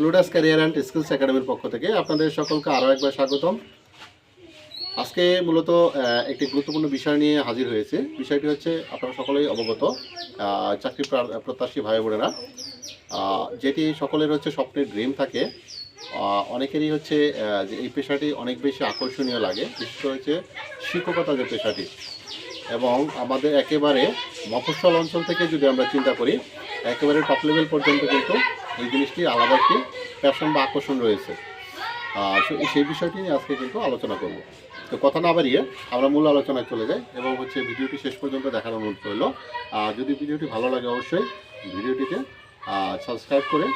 লুডাস career and skills একাডেমির পক্ষ থেকে আপনাদের সকলকে আরও একবার স্বাগতম। আজকে মূলত একটি গুরুত্বপূর্ণ বিষয় নিয়ে হাজির হয়েছে। বিষয়টি হচ্ছে আপনারা সকলেই অবগত চাকরি প্রত্যাশী ভাই বোনেরা যেটি সকলের হচ্ছে স্বপ্নের ড্রিম থাকে। অনেকেরই হচ্ছে যে এই পেশাটি অনেক বেশি আকর্ষণীয় লাগে, বিশেষ হচ্ছে শিক্ষকতা যে পেশাটি। এবং আমাদের একেবারে মফস্বল অঞ্চল থেকে যদি আমরা চিন্তা করি একেবারে টপ লেভেল পর্যন্ত কিন্তু এই জিনিসটি আলাদা একটি প্যাশন বা আকর্ষণ রয়েছে। সে- সেই বিষয়টি নিয়ে আজকে কিন্তু আলোচনা করব। তো কথা না বাড়িয়ে আমরা মূল আলোচনায় চলে যাই এবং হচ্ছে ভিডিওটি শেষ পর্যন্ত দেখার অনুরোধ করল যদি ভিডিওটি ভালো লাগে অবশ্যই ভিডিওটিতে সাবস্ক্রাইব করে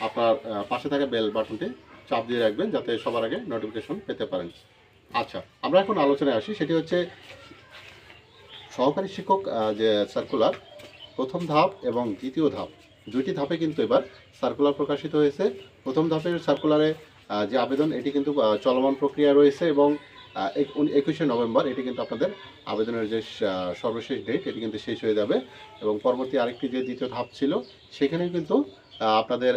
আপনার পাশে থাকা বেল বাটনটি চাপ দিয়ে রাখবেন যাতে সবার আগে নোটিফিকেশন পেতে পারেন। আচ্ছা আমরা এখন আলোচনায় আসি। সেটি হচ্ছে সহকারী শিক্ষক যে সার্কুলার প্রথম ধাপ এবং দ্বিতীয় ধাপ। দুইটি ধাপে কিন্তু এবার সার্কুলার প্রকাশিত হয়েছে। প্রথম ধাপের সার্কুলারে যে আবেদন, এটি কিন্তু চলমান প্রক্রিয়া রয়েছে এবং একুশে নভেম্বর এটি কিন্তু আপনাদের আবেদনের যে সর্বশেষ ডেট এটি কিন্তু শেষ হয়ে যাবে এবং পরবর্তী আরেকটি যে দ্বিতীয় ধাপ ছিল সেখানে কিন্তু আপনাদের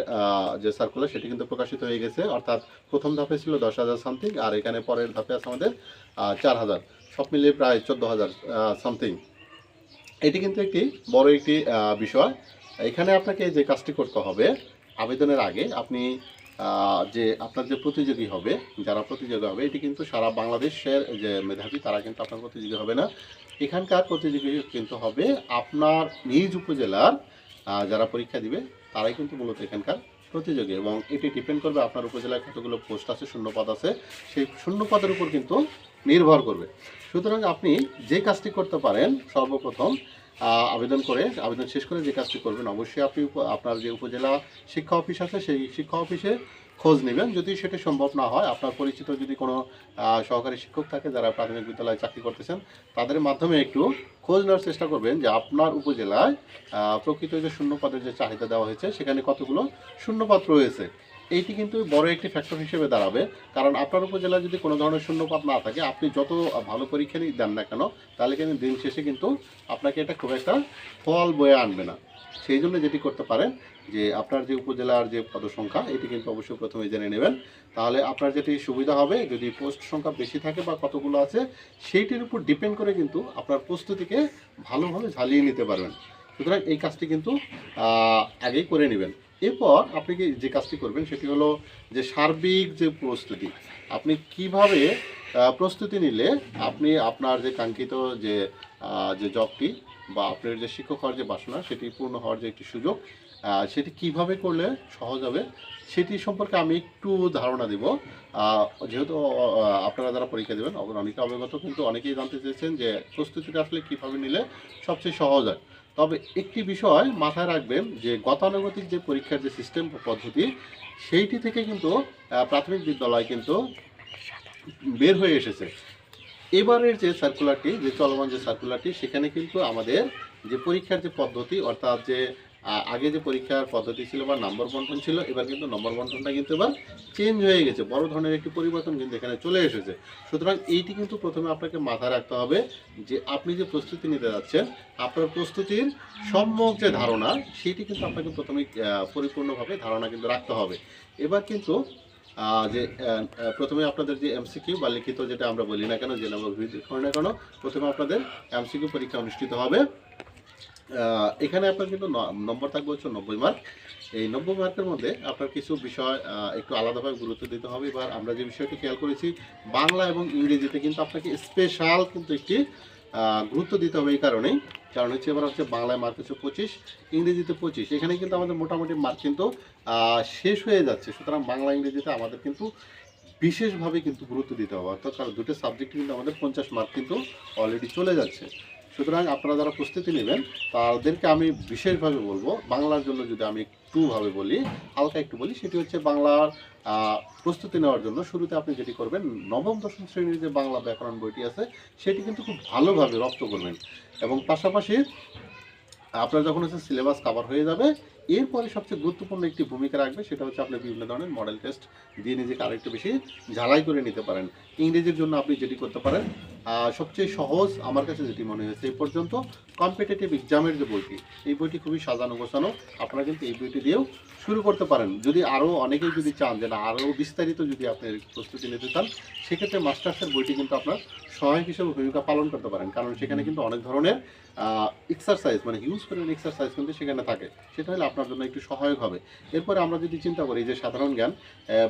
যে সার্কুলার সেটি কিন্তু প্রকাশিত হয়ে গেছে। অর্থাৎ প্রথম ধাপে ছিল দশ হাজার সামথিং আর এখানে পরের ধাপে আছে আমাদের চার হাজার। সব মিলিয়ে প্রায় চোদ্দ হাজার সামথিং এটি কিন্তু একটি বড় একটি বিষয়। এখানে আপনাকে যে কাজটি করতে হবে, আবেদনের আগে আপনি যে আপনার যে প্রতিযোগী হবে, যারা প্রতিযোগী হবে, এটি কিন্তু সারা বাংলাদেশের যে মেধাবী, তারা কিন্তু আপনার প্রতিযোগী হবে না। এখানকার প্রতিযোগী কিন্তু হবে আপনার নিজ উপজেলার যারা পরীক্ষা দিবে, তারাই কিন্তু মূলত এখানকার প্রতিযোগী এবং এটি ডিপেন্ড করবে আপনার উপজেলায় কতগুলো পোস্ট আছে, শূন্যপদ আছে। সেই শূন্যপদের উপর কিন্তু নির্ভর করবে। সুতরাং আপনি যে কাজটি করতে পারেন, সর্বপ্রথম আবেদন করে, আবেদন শেষ করে যে কাজটি করবেন, অবশ্যই আপনি আপনার যে উপজেলা শিক্ষা অফিস আছে, সেই শিক্ষা অফিসে খোঁজ নেবেন। যদি সেটা সম্ভব না হয়, আপনার পরিচিত যদি কোনো সহকারী শিক্ষক থাকে যারা প্রাথমিক বিদ্যালয়ে চাকরি করতেছেন, তাদের মাধ্যমে একটু খোঁজ নেওয়ার চেষ্টা করবেন যে আপনার উপজেলায় প্রকৃত যে শূন্যপদের যে চাহিদা দেওয়া হয়েছে, সেখানে কতগুলো শূন্যপদ রয়েছে। এইটি কিন্তু বড় একটি ফ্যাক্টর হিসেবে দাঁড়াবে। কারণ আপনার উপজেলায় যদি কোনো ধরনের শূন্যপদ না থাকে, আপনি যত ভালো পরীক্ষা দেন না কেন, তাহলে কিন্তু দিন শেষে কিন্তু আপনাকে এটা খুব একটা ফল বয়ে আনবে না। সেই জন্য যেটি করতে পারেন যে আপনার যে উপজেলার যে পদসংখ্যা, এটি কিন্তু অবশ্যই প্রথমে জেনে নেবেন। তাহলে আপনার যেটি সুবিধা হবে, যদি পোস্ট সংখ্যা বেশি থাকে বা কতগুলো আছে, সেইটির উপর ডিপেন্ড করে কিন্তু আপনার প্রস্তুতিকে ভালোভাবে ঝালিয়ে নিতে পারবেন। সুতরাং এই কাজটি কিন্তু আগেই করে নেবেন। এরপর আপনি কি যে কাজটি করবেন, সেটি হলো যে সার্বিক যে প্রস্তুতি, আপনি কীভাবে প্রস্তুতি নিলে আপনি আপনার যে কাঙ্ক্ষিত যে যে জবটি বা আপনার যে শিক্ষক হওয়ার যে বাসনা, সেটি পূর্ণ হওয়ার যে একটি সুযোগ সেটি কীভাবে করলে সহজ হবে, সেটি সম্পর্কে আমি একটু ধারণা দেব। যেহেতু আপনারা যারা পরীক্ষা দেবেন অনেকে অবগত কিন্তু অনেকেই জানতে চেয়েছেন যে প্রস্তুতিটা আসলে কীভাবে নিলে সবচেয়ে সহজ হয়। তবে একটি বিষয় মাথায় রাখবেন যে গতানুগতিক যে পরীক্ষার যে সিস্টেম পদ্ধতি, সেইটি থেকে কিন্তু প্রাথমিক বিদ্যালয় কিন্তু বের হয়ে এসেছে। এবারের যে সার্কুলারটি যে চলমান যে সার্কুলারটি সেখানে কিন্তু আমাদের যে পরীক্ষার যে পদ্ধতি, অর্থাৎ যে আগে যে পরীক্ষার পদ্ধতি ছিল বা নম্বর বন্টন ছিল, এবার কিন্তু নম্বর বন্টনটা কিন্তু এবার চেঞ্জ হয়ে গেছে। বড় ধরনের একটি পরিবর্তন কিন্তু এখানে চলে এসেছে। সুতরাং এইটি কিন্তু প্রথমে আপনাকে মাথায় রাখতে হবে যে, আপনি যে প্রস্তুতি নিতে যাচ্ছেন, আপনার প্রস্তুতির সম্যক যে ধারণা, সেটি কিন্তু আপনাকে প্রথমে পরিপূর্ণভাবে ধারণা কিন্তু রাখতে হবে। এবার কিন্তু যে প্রথমে আপনাদের যে এমসিকিউ বা লিখিত যেটা আমরা বলি না কেন নম্বর ভিত্তিক হয় না কেন, প্রথমে আপনাদের এমসিকিউ পরীক্ষা অনুষ্ঠিত হবে। এখানে আপনার কিন্তু নম্বর থাকবে হচ্ছে নব্বই মার্ক। এই নব্বই মার্কের মধ্যে আপনার কিছু বিষয় একটু আলাদাভাবে গুরুত্ব দিতে হবে। এবার আমরা যে বিষয়টি খেয়াল করেছি, বাংলা এবং ইংরেজিতে কিন্তু আপনাকে স্পেশাল কিন্তু একটি গুরুত্ব দিতে হবে এই কারণেই। কারণ হচ্ছে এবার হচ্ছে বাংলায় মার্ক হচ্ছে পঁচিশ, ইংরেজিতে পঁচিশ। এখানে কিন্তু আমাদের মোটামুটি মার্ক কিন্তু শেষ হয়ে যাচ্ছে। সুতরাং বাংলা, ইংরেজিতে আমাদের কিন্তু বিশেষভাবে কিন্তু গুরুত্ব দিতে হবে। অর্থাৎ কারণ দুটো সাবজেক্ট কিন্তু আমাদের পঞ্চাশ মার্ক কিন্তু অলরেডি চলে যাচ্ছে। সুতরাং আপনারা যারা প্রস্তুতি নেবেন, তাদেরকে আমি বিশেষভাবে বলব, বাংলার জন্য যদি আমি একটুভাবে বলি, হালকা একটু বলি, সেটি হচ্ছে বাংলার প্রস্তুতি নেওয়ার জন্য শুরুতে আপনি যেটি করবেন, নবম, দশম শ্রেণির যে বাংলা ব্যাকরণ বইটি আছে, সেটি কিন্তু খুব ভালোভাবে রপ্ত করবেন। এবং পাশাপাশি আপনার যখন হচ্ছে সিলেবাস কাভার হয়ে যাবে এরপরে সবচেয়ে গুরুত্বপূর্ণ একটি ভূমিকা রাখবে সেটা হচ্ছে আপনি বিভিন্ন ধরনের মডেল টেস্ট দিয়ে নিজেকে আরেকটু বেশি ঝালাই করে নিতে পারেন। ইংরেজির জন্য আপনি যেটি করতে পারেন সবচেয়ে সহজ আমার কাছে যেটি মনে হয়েছে এই পর্যন্ত কম্পিটিটিভ এক্সামের যে বইটি, এই বইটি খুবই সাজানো গোছানো, আপনারা কিন্তু এই বইটি দিয়েও শুরু করতে পারেন। যদি আরও অনেকেই যদি চান যে না আরও বিস্তারিত যদি আপনি প্রস্তুতি নিতে চান, সেক্ষেত্রে মাস্টার্সের বইটি কিন্তু আপনার সহায়ক হিসেবে ভূমিকা পালন করতে পারেন। কারণ সেখানে কিন্তু অনেক ধরনের এক্সারসাইজ মানে হিউজ পরিমাণ এক্সারসাইজ কিন্তু সেখানে থাকে। সেটা হলে আপনার জন্য একটু সহায়ক হবে। এরপরে আমরা যদি চিন্তা করি যে সাধারণ জ্ঞান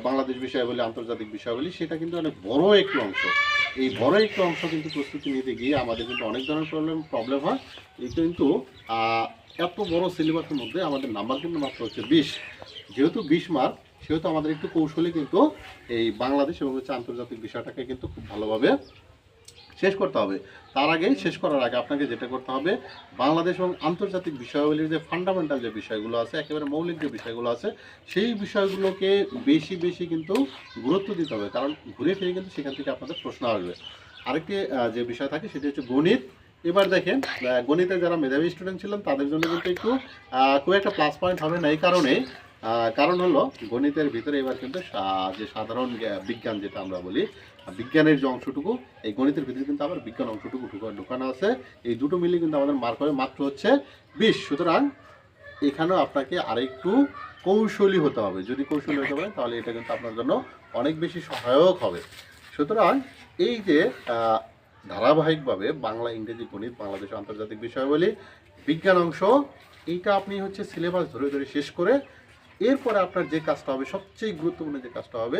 বাংলাদেশ বিষয়াবলী, আন্তর্জাতিক বিষয়াবলী, সেটা কিন্তু অনেক বড় একটি অংশ। এই বড় একটি অংশ কিন্তু প্রস্তুতি নিতে গিয়ে আমাদের কিন্তু অনেক ধরনের প্রবলেম প্রবলেম হয়। এই কিন্তু এত বড় সিলেবাসের মধ্যে আমাদের নাম্বার কিন্তু মাত্র হচ্ছে বিশ। যেহেতু বিশ মার্ক সেহেতু আমাদের একটু কৌশলে কিন্তু এই বাংলাদেশ এবং হচ্ছে আন্তর্জাতিক বিষয়টাকে কিন্তু খুব ভালোভাবে শেষ করতে হবে। তার আগে শেষ করার আগে আপনাকে যেটা করতে হবে, বাংলাদেশ এবং আন্তর্জাতিক বিষয়াবলীর যে ফান্ডামেন্টাল যে বিষয়গুলো আছে, একেবারে মৌলিক যে বিষয়গুলো আছে, সেই বিষয়গুলোকে বেশি বেশি কিন্তু গুরুত্ব দিতে হবে। কারণ ঘুরে ফিরে কিন্তু সেখান থেকে আপনাদের প্রশ্ন আসবে। আরেকটি যে বিষয় থাকে সেটি হচ্ছে গণিত। এবার দেখেন গণিতে যারা মেধাবী স্টুডেন্ট ছিলেন, তাদের জন্য কিন্তু একটু খুব একটা প্লাস পয়েন্ট হবে না। এই কারণে কারণ হলো গণিতের ভিতরে এবার কিন্তু যে সাধারণ বিজ্ঞান যেটা আমরা বলি বিজ্ঞানের যে অংশটুকু, এই গণিতের ভিতরে কিন্তু আবার বিজ্ঞান অংশটুকু ঢুকা- ঢুকানো আছে। এই দুটো মিলিয়ে কিন্তু আমাদের মার্ক হবে মাত্র হচ্ছে বিশ। সুতরাং এখানেও আপনাকে আরেকটু কৌশলী হতে হবে। যদি কৌশলী হতে পারেন, তাহলে এটা কিন্তু আপনার জন্য অনেক বেশি সহায়ক হবে। সুতরাং এই যে ধারাবাহিকভাবে বাংলা, ইংরেজি, গণিত বাংলাদেশ আন্তর্জাতিক বিষয়াবলী, বিজ্ঞান অংশ, এইটা আপনি হচ্ছে সিলেবাস ধরে ধরে শেষ করে এরপরে আপনার যে কাজটা হবে, সবচেয়ে গুরুত্বপূর্ণ যে কাজটা হবে,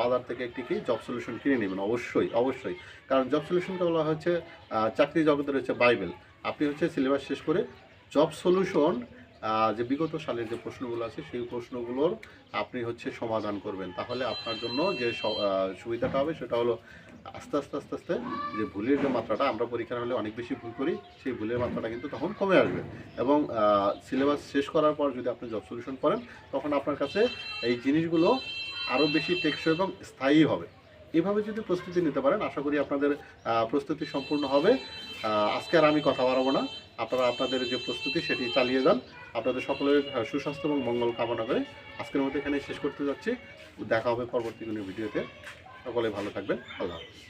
বাজার থেকে একটি কি জব সলিউশন কিনে নেবেন। অবশ্যই অবশ্যই। কারণ জব সলিউশনটা বলা হচ্ছে চাকরি জগতের হচ্ছে বাইবেল আপনি হচ্ছে সিলেবাস শেষ করে জব সলিউশন যে বিগত সালের যে প্রশ্নগুলো আছে, সেই প্রশ্নগুলোর আপনি হচ্ছে সমাধান করবেন। তাহলে আপনার জন্য যে সুবিধাটা হবে, সেটা হলো আস্তে আস্তে আস্তে আস্তে যে ভুলের যে মাত্রাটা, আমরা পরীক্ষার হলে অনেক বেশি ভুল করি, সেই ভুলের মাত্রাটা কিন্তু তখন কমে আসবে। এবং সিলেবাস শেষ করার পর যদি আপনি জব সলিউশন করেন, তখন আপনার কাছে এই জিনিসগুলো আরও বেশি টেকসই এবং স্থায়ী হবে। এভাবে যদি প্রস্তুতি নিতে পারেন, আশা করি আপনাদের প্রস্তুতি সম্পূর্ণ হবে। আজকে আর আমি কথা বাড়াবো না। আপনারা আপনাদের যে প্রস্তুতি সেটি চালিয়ে যান। আপনাদের সকলের সুস্বাস্থ্য এবং মঙ্গল কামনা করে আজকের মতো এখানে শেষ করতে যাচ্ছি। দেখা হবে পরবর্তী কোনো ভিডিওতে। সকলে ভালো থাকবেন। আল্লাহ হাফেজ।